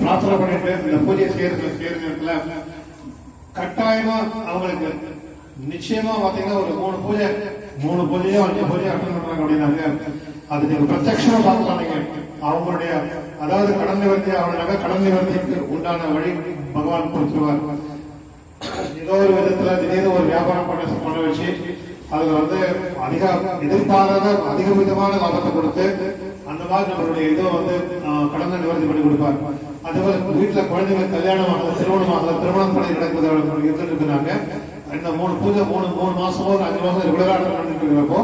பிரார்த்தனை பண்ணிட்டு இந்த செய்யறது கட்டாயமா அவங்களுக்கு நிச்சயமா பாத்தீங்கன்னா ஒரு மூணு பூஜை மூணு பூஜையோ அஞ்சு பூஜையோ அட்டன் பண்றாங்க அப்படின்னாங்க அது நீங்க பிரத்யட்சமா பார்க்கலாம் நீங்க அவங்களுடைய அதாவது கடன் நிவர்த்தி அவனுடைய கடன் நிவர்த்திக்கு உண்டான வழி பகவான் கொடுத்துருவார். ஏதோ ஒரு விதத்துல திடீர்னு ஒரு வியாபாரம் பண்ண பண்ண வச்சு அதுல வந்து அதிக எதிர்பாராத அதிக விதமான லாபத்தை கொடுத்து அந்த மாதிரி நம்மளுடைய இதோ வந்து கடனை நிவர்த்தி பண்ணி கொடுப்பார் அதே வீட்டுல குழந்தைகள் கல்யாணம் ஆகல திருமணம் ஆகல திருமணம் பண்ணி நடக்குது இருந்துட்டு இருக்கிறாங்க. இந்த மூணு பூஜை மூணு மூணு மாசமோ ஒரு அஞ்சு மாசம் ரெகுலரா நடந்துட்டு இருக்கிறப்போ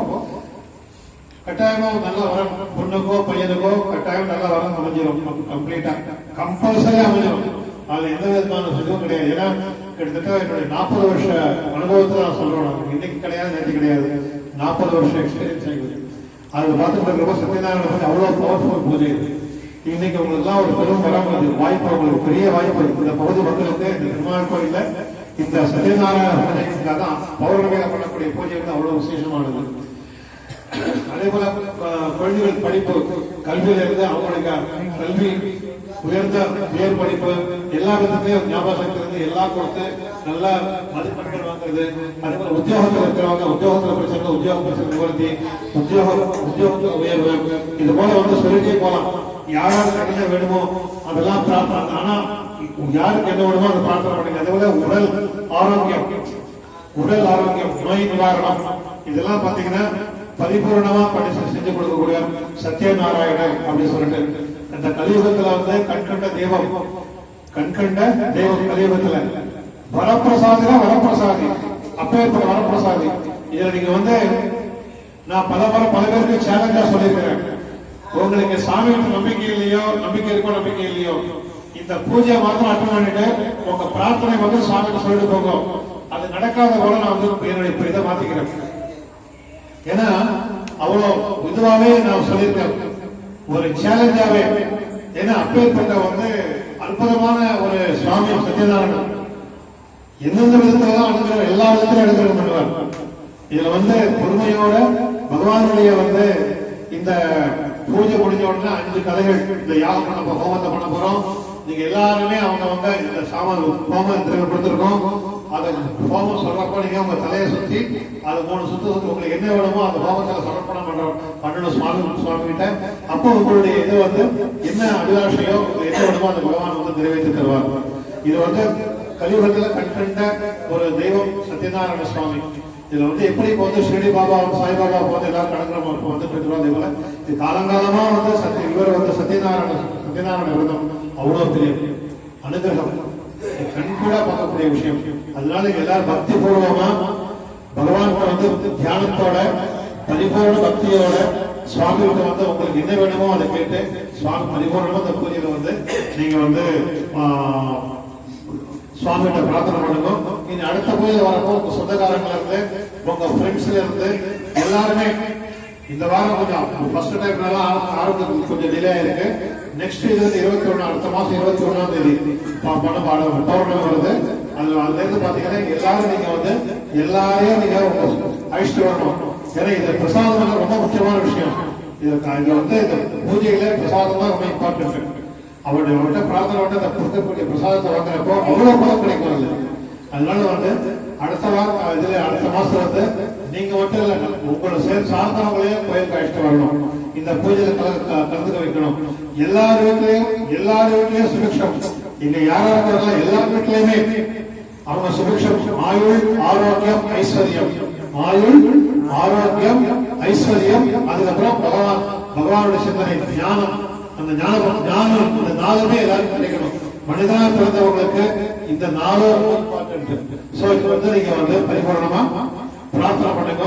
கட்டாயமா நல்ல வரம் பொண்ணுக்கோ பையனுக்கோ கட்டாயம் நல்ல வரம் அமைஞ்சிடும் கம்ப்ளீட்டா கம்பல்சரி அமைஞ்சிடும் அதுல எந்த விதமான இதுவும் கிடையாது. ஏன்னா கிட்டத்தட்ட என்னுடைய நாற்பது வருஷ அனுபவத்தை நான் சொல்லணும் இன்னைக்கு கிடையாது நேற்று கிடையாது. நாற்பது வருஷம் எக்ஸ்பீரியன்ஸ் ஆகிடுது அது பார்த்துட்டு ரொம்ப சத்யநாராயண பூஜை அவ்வளவு பவர்ஃபுல் பூஜை. இது இன்னைக்கு உங்களுக்கு ஒரு பெரும் வராமல் வாய்ப்பு அவங்களுக்கு பெரிய வாய்ப்பு இந்த பகுதி மக்களுக்கு இந்த பெருமாள் கோயில்ல இந்த சத்யநாராயண பூஜைக்காக பௌர்ணமியில பண்ணக்கூடிய பூஜை வந்து அவ்வளவு விசேஷமானது. அதே போல குழந்தைகள் படிப்பு கல்வியில இருந்து அவங்களுக்கு கல்வி உயர்ந்த உயர் படிப்பு எல்லா விதத்திலையும் ஞாபக சக்தி இருந்து எல்லாம் கொடுத்து நல்ல மதிப்பெண்கள் வாங்குறது அதே போல உத்தியோகத்தில் இருக்கிறவங்க உத்தியோகத்தில் பிரச்சனை உத்தியோக பிரச்சனை நிவர்த்தி உத்தியோக உத்தியோகத்தில் உயர்வு இது போல வந்து சொல்லிட்டே போலாம். யாராவது என்ன வேணுமோ அதெல்லாம் பிரார்த்தனை. ஆனா யாருக்கு என்ன வேணுமோ அதை பிரார்த்தனை பண்ணுங்க. அதே போல உடல் ஆரோக்கியம் உடல் ஆரோக்கியம் நோய் நிவாரணம். இதெல்லாம் பாத்தீங்கன்னா பரிபூர்ணமா பண்ணி செஞ்சு கொடுக்கக்கூடிய சத்யநாராயணன் அப்படின்னு சொல்லிட்டு இந்த கலியுகத்துல வந்து கண்கண்ட தெய்வம். கண்கண்ட தெய்வம் கலியுகத்துல. வரப்பிரசாதி வரப்பிரசாதி. அப்பேற்பட்ட வரப்பிரசாதி. இதுல நீங்க வந்து நான் பல முறை பல பேருக்கு சேலஞ்சா சொல்லியிருக்கிறேன். உங்களுக்கு சாமி நம்பிக்கை இல்லையோ நம்பிக்கை இருக்கோ நம்பிக்கை இல்லையோ இந்த பூஜையை மாத்திரம் அட்டன் பண்ணிட்டு உங்க பிரார்த்தனை வந்து சாமிக்கு சொல்லிட்டு போகும் அது நடக்காத போல நான் வந்து என்னுடைய இப்ப இதை மாத்திக்கிறேன். ஏன்னா அவ்வளவு இதுவாவே நான் சொல்லியிருக்கேன். ஒரு சேலஞ்சாவே ஏன்னா அப்பேற்பட்ட வந்து அற்புதமான ஒரு சுவாமி சத்யநாராயணன். எந்தெந்த விதத்துல தான் எல்லா விதத்திலும் அனுகிரகம் பண்ணுவார். இதுல வந்து பொறுமையோட பகவானுடைய வந்து இந்த பூஜை முடிஞ்ச உடனே அஞ்சு கதைகள் இந்த யாகம் பண்ண போ- ஹோமத்தை பண்ண போறோம். நீங்க எல்லாருமே அவங்க வந்து இந்த சாமான் ஹோமம் கொடுத்துருக்கோம். அதை ஹோமம் சொல்றப்போ நீங்க உங்க தலையை சுத்தி அது மூணு சுத்து உங்களுக்கு என்ன வேணுமோ அந்த ஹோமத்துல சமர்ப்பணம் பண்ற பண்ணணும் சுவாமி சுவாமி கிட்ட அப்போ உங்களுடைய இது வந்து என்ன அபிலாஷையோ என்ன வேணுமோ அந்த பகவான் வந்து நிறைவேற்றி தருவார். இது வந்து கலியுகத்துல கண்கண்ட ஒரு தெய்வம் சத்யநாராயண சுவாமி. இதுல வந்து எப்படி இப்போ வந்து ஸ்ரீடி பாபா சாய்பாபா போது எல்லாரும் கடற்கரை இப்போ வந்துட்டு இருக்கிறோம் இது காலங்காலமா வந்து சத்திய இவர் வந்து சத்யநாராயண சத்யநாராயண விரதம். அவ்வளவு பெரிய அனுகிரகம் இது கண்கூடா பார்க்கக்கூடிய விஷயம். அதனால எல்லாரும் பக்தி பூர்வமா பகவான் வந்து தியானத்தோட பரிபூர்ண பக்தியோட சுவாமி கிட்ட வந்து உங்களுக்கு என்ன வேணுமோ அதை கேட்டு சுவாமி பரிபூர்ணமா அந்த பூஜையில வந்து நீங்க வந்து ஆஹ், சுவாமிகிட்ட பிரார்த்தனை பண்ணுங்க. இனி அடுத்த பூஜை வரப்போ உங்க சொந்தக்காரங்கள இருந்து உங்க ஃப்ரெண்ட்ஸ்ல இருந்து எல்லாருமே இந்த வாரம் கொஞ்சம் ஃபர்ஸ்ட் டைம்னால ஆரம்பத்துக்கு கொஞ்சம் டிலே ஆயிருக்கு. நெக்ஸ்ட் இது வந்து இருபத்தி ஒண்ணு அடுத்த மாசம் இருபத்தி ஒன்னாம் தேதி ப- பண பாடம் பௌர்ணமி வருது. அதுல அதுல இருந்து பாத்தீங்கன்னா எல்லாரும் நீங்க வந்து எல்லாரையும் நீங்க அழிச்சுட்டு வரணும். ஏன்னா இது பிரசாதம் ரொம்ப முக்கியமான விஷயம். இது இங்க வந்து இந்த பூஜையில பிரசாதம் தான் ரொம்ப இம்பார்ட்டன்ட் அவருடைய அவர்கிட்ட பிரார்த்தனை வந்து அந்த கொடுக்கக்கூடிய பிரசாதத்தை வாங்குறப்போ அவ்வளவு பலம் கிடைக்கும் அதனால வந்து அடுத்த வாரம் இதுல அடுத்த மாசம் வந்து நீங்க மட்டும் இல்ல உங்களை சேர்ந்து சார்ந்தவங்களையும் கோயிலுக்கு அழைச்சிட்டு வரணும். இந்த பூஜையில க- கலந்துக்க வைக்கணும். எல்லார் வீட்லயும் எல்லார் வீட்லயும் சுபிக்ஷம். இங்க யாரா இருக்கிறாங்களோ எல்லார் வீட்லயுமே அவங்க சுபிக்ஷம். ஆயுள் ஆரோக்கியம் ஐஸ்வர்யம். ஆயுள் ஆரோக்கியம் ஐஸ்வர்யம். அதுக்கப்புறம் பகவான் பகவானுடைய சிந்தனை ஞானம். அந்த ஞானம் ஞானம் அந்த நாளுமே எல்லாருக்கும் கிடைக்கணும். மனிதனா பிறந்தவங்களுக்கு இந்த நாளும் இம்பார்ட்டன்ட் சோ இது வந்து நீங்க வந்து பரிபூர்ணமா பிரார்த்தனை பண்ணுங்க.